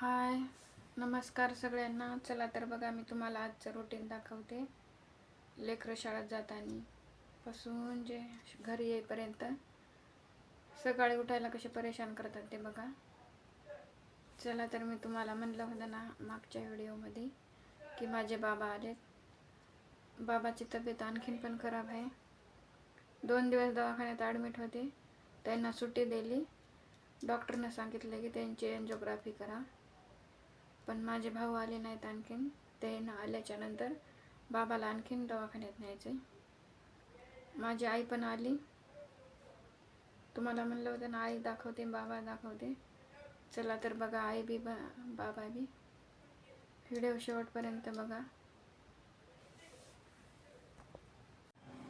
हाय नमस्कार सगळ्यांना. चला तर बघा मी तुम्हाला आजचं रुटीन दाखवते. लेकरं शाळेत जाताना पासून जे घरी येईपर्यंत सकाळी उठायला कसे परेशान करतात ते बघा. चला तर मी तुम्हाला म्हणलं होतं ना मागच्या व्हिडिओमध्ये की माझे बाबा आलेत. बाबाची तब्येत आणखीन पण खराब आहे. दोन दिवस दवाखान्यात ॲडमिट होते. त्यांना सुट्टी दिली. डॉक्टरनं सांगितलं की त्यांची एन्जिओग्राफी करा. पण माझे भाऊ आले नाहीत आणखीन. ते न आल्याच्यानंतर बाबाला आणखीन दवाखान्यात न्यायचे माझी आई पण आली. तुम्हाला म्हणलं होतं ना आई दाखवते बाबा दाखवते. चला तर बघा आई बी बा बाबा बी. व्हिडिओ शेवटपर्यंत बघा.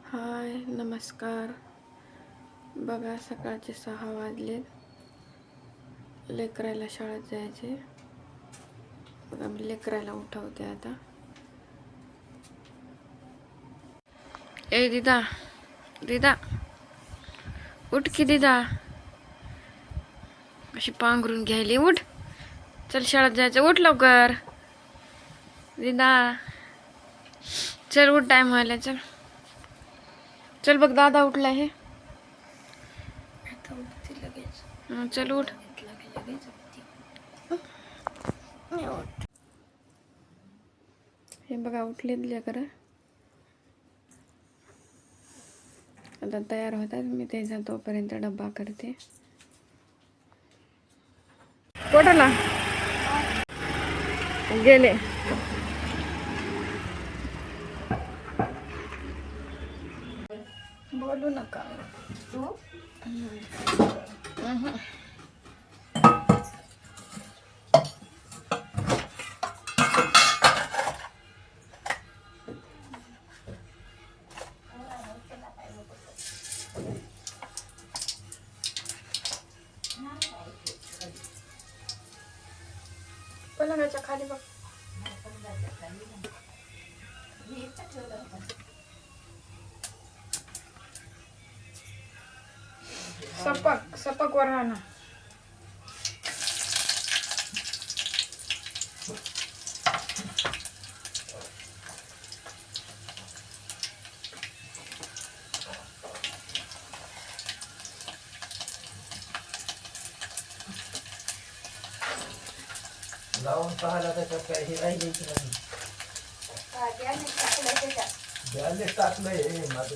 हाय नमस्कार. बघा सकाळचे सहा वाजलेत. लेकरायला शाळेत जायचे बघा मी लेकरायला उठवते आता. ए दिदा. दिदा. उठ की दिदा. अशी पांघरून घ्यायली उठ. चल शाळेत जायचं उठ लवकर. दिदा. चल उठ टाइम व्हायला चल. चल बघ दादा उठला हं, चल उठ. हे बघा उठलेत लेकरं. आता तयार होतात मी ते तोपर्यंत डब्बा करते. कोटाला गेले. बोलू नका. सपक सपक वर राहणं जाऊन पाहिला त्याच्यात काही हे राहिले की नाही? गॅसने टाकलंय माझं.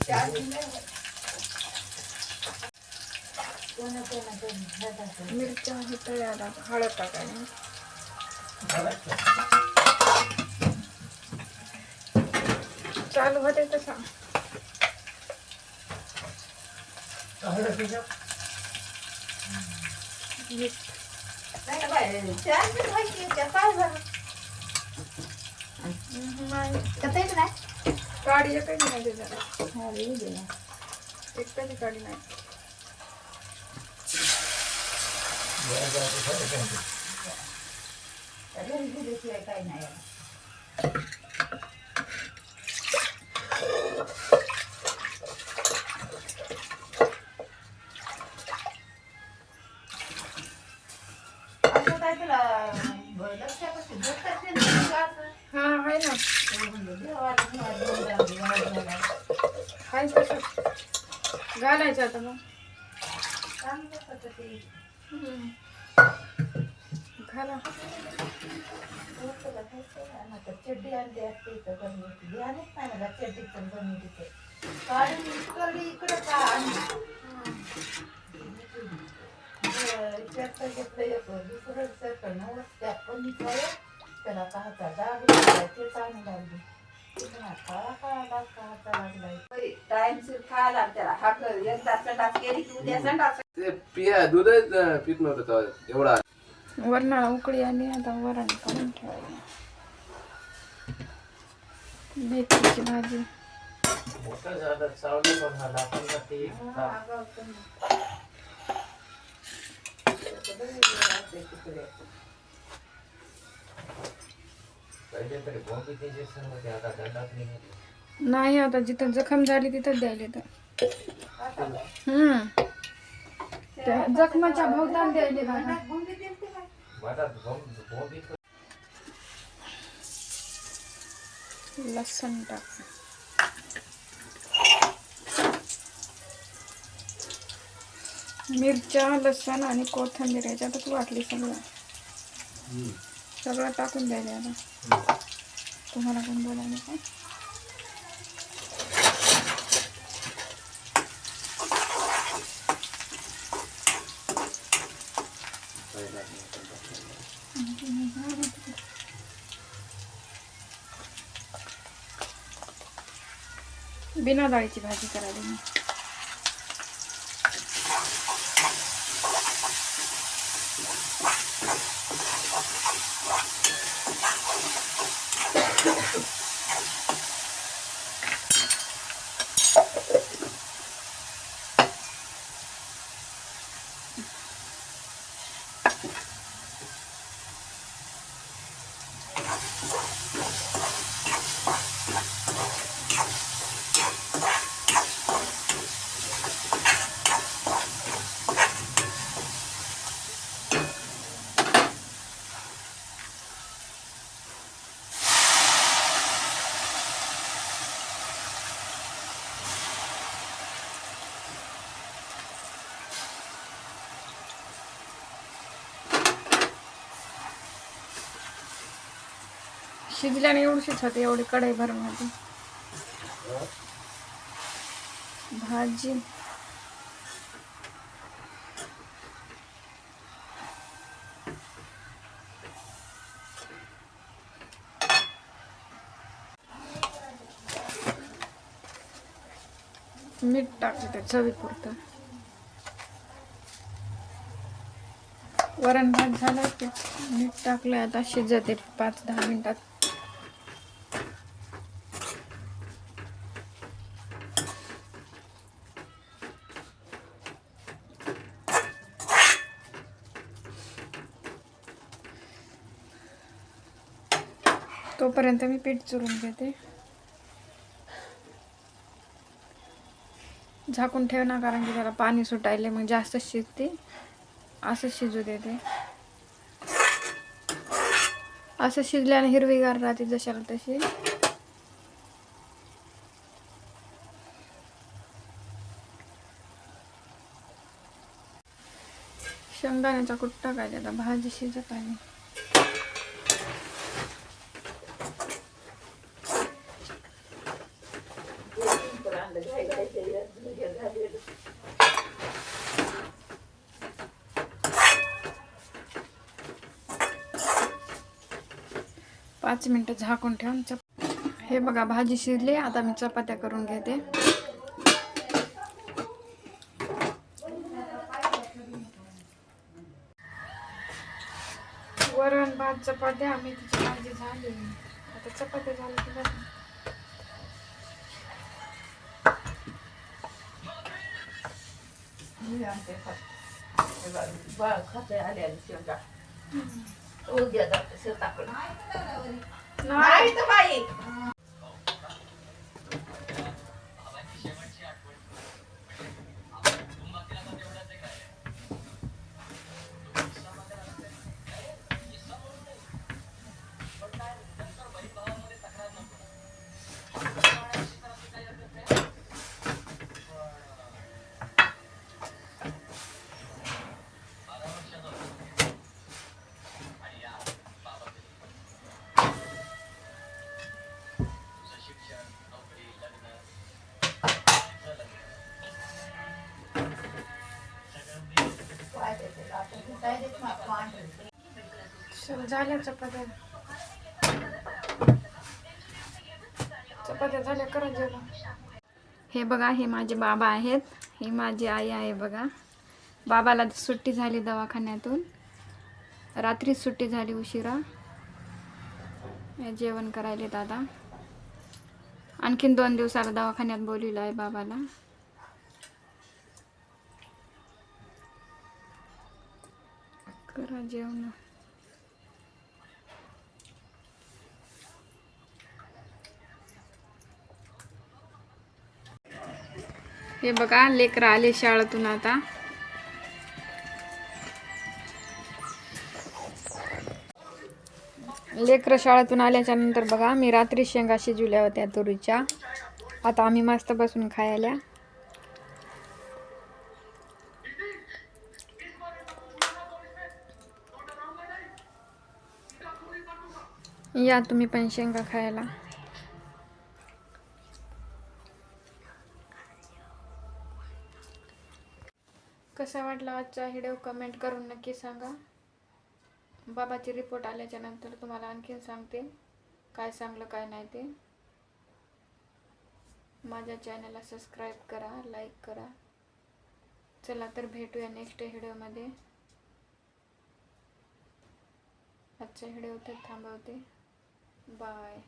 मिरच्या तळ्याला हळद टाकायला. चालू होते तसा गाडी एकही नाही त्याच्यात एकही गाडी नाही गॅस जायचं सगळं बंद. हा आहे ना हाय तसं घालायचं आता मग हम्म. घाला चड्डी आणली असते इथं बनवली ध्यानच नाही मला चड्डी पण बनवली काढून इकडे इकडे का आणली चक्कर घेतलं एक दुसरं चक्कर नवस त्या पण त्याला काहाचा डाग लागला. ते चांगली लागली काळा खायला त्याला हाकर एकदा संडास केली की उद्या संडास ते पिया दूधच पित नव्हतं तेव्हा. एवढा वरणाला उकळी आली आता वरण काढून ठेवायचं. मेथीची भाजी. नाही आता जिथं जखम झाली तिथंच द्यायला तर हम्म. त्या जखमाच्या भोवतान द्यायले बघा. काय लसूण टाक. मिरच्या लसूण आणि कोथिंबीर याच्यातच वाटली सगळं. सगळं टाकून द्यायला आता. तुम्हाला पण बोलायला का बिना डाळीची भाजी करायला. शिजल्याने एवढीच होते एवढी कढई भर माझी भाजी. मीठ टाकते ते चवीपुरतं. वरण भात झालं की मीठ टाकलं आता शिजते पाच दहा मिनिटात. तोपर्यंत मी पीठ चुरून घेते. झाकून ठेव ना कारण की त्याला पाणी सुटायले मग जास्त शिजते असं शिजू देते. असं शिजल्याने हिरवीगार राहते जशाला तशी. शेंगदाण्याचा कुट्टा काय त्याला भाजी शिजत आहे. पाच मिनटं झाकून ठेवून चप हे बघा भाजी शिजली आता मी चपात्या करून घेते. वरण भात चपात्या मेथीची भाजी झाली. आता चपात्या झाली की झाली. हे खात हे बघ, बाळ खाते उद्या जाते शेताकडे नाही तर चल झाल्या चपात्या. चपात्या झाल्या करा जेवण. हे बघा हे माझे बाबा आहेत. ही माझी आई आहे बघा. बाबाला सुट्टी झाली दवाखान्यातून. रात्री सुट्टी झाली उशिरा. हे जेवण करायले दादा. आणखीन दोन दिवसाला दवाखान्यात बोलविलं आहे बाबाला. करा जेवण. हे बघा लेकरं आले शाळेतून आता. लेकरं शाळेतून आल्याच्यानंतर बघा मी रात्री शेंगा शिजवल्या होत्या तुरीच्या. आता आम्ही मस्त बसून खायला. या तुम्ही पण शेंगा खायला. कसा वाटला आजचा व्हिडिओ? कमेंट करून नक्की सांगा. बाबाची रिपोर्ट आल्याच्यानंतर तुम्हाला आणखीन सांगते काय सांगलं काय नाही ते. माझ्या चॅनलला सबस्क्राईब करा लाईक करा. चला तर भेटूया नेक्स्ट व्हिडिओमध्ये आजचा व्हिडिओ तर थांबवते. बाय